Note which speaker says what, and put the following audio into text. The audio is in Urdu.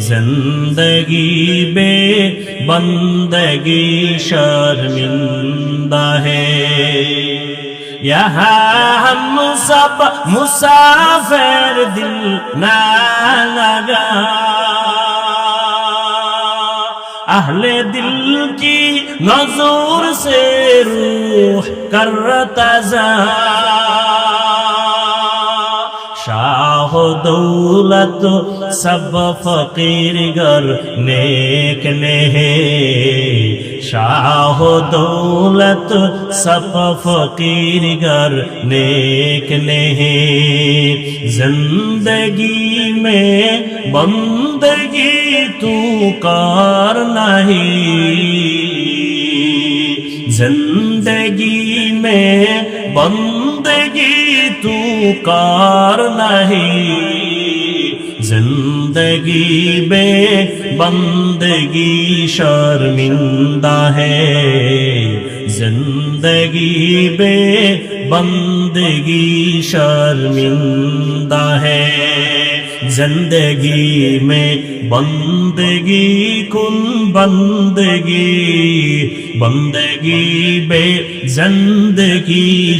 Speaker 1: زندگی بے بندگی شرمندہ ہے یہاں ہم سب مسافر دل نہ لگا اہل دل کی نظور سے روح کرتا جا شاہ و دولت، سب فقیر گر نیک نہیں شاہ و دولت، سب فقیر گر نیک نہیں زندگی میں بندگی تو کار نہیں۔ زندگی میں بندگی تو کار نہیں۔ زندگی بے بندگی شرمندہ ہے۔ زندگی بے بندگی شرمندہ ہے۔ زندگی میں بندگی کن بندگی۔ بندگی بے زندگی